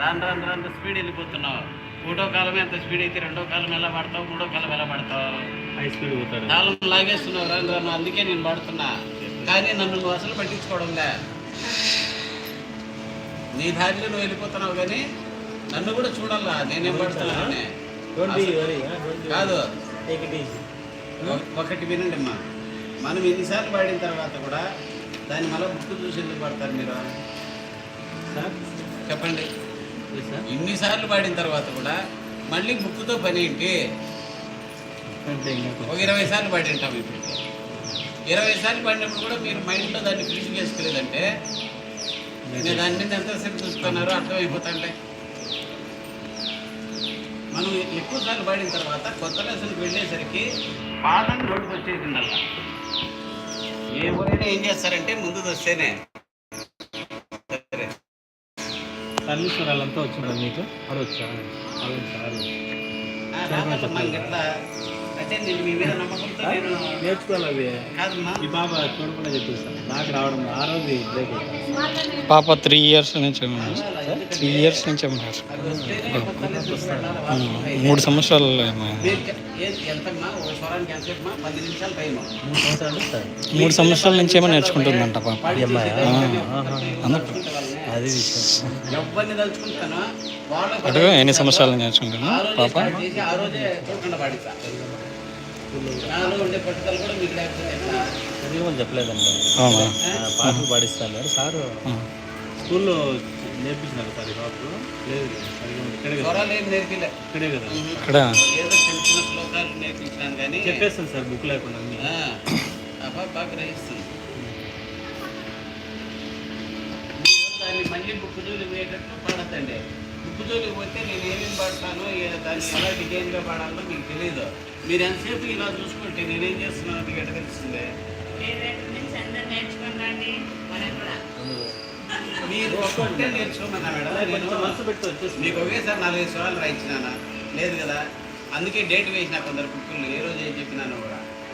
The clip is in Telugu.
రాను రాను రాను స్పీడ్ వెళ్ళిపోతున్నావు. ఒకటో కాలం ఎంత స్పీడ్ అయితే రెండో కాలం ఎలా పడతావు? మూడో కాలం ఎలా పడతావు? హై స్పీడ్ పోతాడు. కాలం లాగేస్తున్నావు రాను రాను అందుకే నేను పడుతున్నా. కానీ నన్ను నువ్వు అసలు పట్టించుకోవడంలే నీ దారిలో నువ్వు వెళ్ళిపోతున్నావు కానీ నన్ను కూడా చూడాలా నేనేం పడుతున్నానని ట్వంటీ కాదు. ఒకటి వినండి అమ్మా. మనం ఎన్నిసార్లు పాడిన తర్వాత కూడా దాన్ని మళ్ళీ బుక్ చూసి ఎందుకు పడతారు మీరు? చెప్పండి. ఇన్నిసార్లు పాడిన తర్వాత కూడా మళ్ళీ బుక్తో పని ఏంటి? ఒక ఇరవై సార్లు పాడి ఉంటాం ఇప్పుడు. ఇరవై సార్లు పాడినప్పుడు కూడా మీరు మైండ్లో దాన్ని ఫినిష్ చేసుకోలేదంటే నేను దాని మీద ఎంతసేపు చూసుకున్నారో అర్థమైపోతాంటే మనం ఎక్కువ సార్లు పాడిన తర్వాత కొత్త లెసన్కి వెళ్ళేసరికి పాఠం నోటికి ఉండాలి ఏ ఊరైనా ఏం చేస్తారంటే ముందు వస్తేనే సర్వీస్ వాళ్ళంతా వచ్చినారా మీకు? వాడు వచ్చా వాళ్ళు సార్ నేర్చుకోవాలి అవి. ఈ బాబా చూడకుండా చెప్పేస్తాను నాకు రావడం ఆ రోజు బ్రేక్ పాప త్రీ ఇయర్స్ నుంచి త్రీ ఇయర్స్ నుంచి అది మూడు సంవత్సరాలు మూడు సంవత్సరాలు సార్. మూడు సంవత్సరాల నుంచి ఏమో నేర్చుకుంటుందంట పాప. అందుకు అది విషయం. ఎవరిని తలుచుకుంటానో? వాళ్ళ అటు ఎన్ని సంవత్సరాలు రోజే పాప? స్టార్ట్ చేసి ఆ రోజే చూడకుండా పాడిస్తా. నాలో ఉండే పట్టుదల కూడా మీకు లేకపోతే ఎట్లా? చదివమని చెప్పలేదంట అవునా? ఆ, పాటలు పాడిస్తాను సారు ఉమ్. స్కూల్లో నేర్పించినారు సార్ ఈ లేదు లేదు. సరిగ్గా ఉంది. ఇక్కడే కదా. స్వరాలు ఏం నేర్పిలే. ఇక్కడే కదా. ఇక్కడ ఏదో చిన్న చిన్న శ్లోకాలు నేర్పించినాను కానీ చెప్పేస్తాను సార్ బుక్ లేకుండా అన్ని. ఆ, ఆ పాప బాగా గ్రహిస్తుంది. దాన్ని మళ్ళీ బుక్ జోలి పోయేటట్లు పాడద్దండి. బుక్ జోలికి పోతే నేను ఏమేమి పాడతానో దాన్ని ఎలా డిజైన్గా పాడాలో మీకు తెలియదు మీరు ఎంతసేపు ఇలా చూసుకుంటే నేనేం చేస్తున్నాను మీకు ఎట్లా తెలుస్తుంది? మీరు ఒక్కొక్కటే నేర్చుకోమన్నా మేడం. నేను మనసు పెట్టి వచ్చేసి మీకు ఒకేసారి నాలుగైదు సవాళ్ళు రాయించినానా? లేదు కదా? అందుకే డేట్ వేసిన కొందరు బుక్కులు ఏ రోజు ఏం చెప్పినాను కూడా.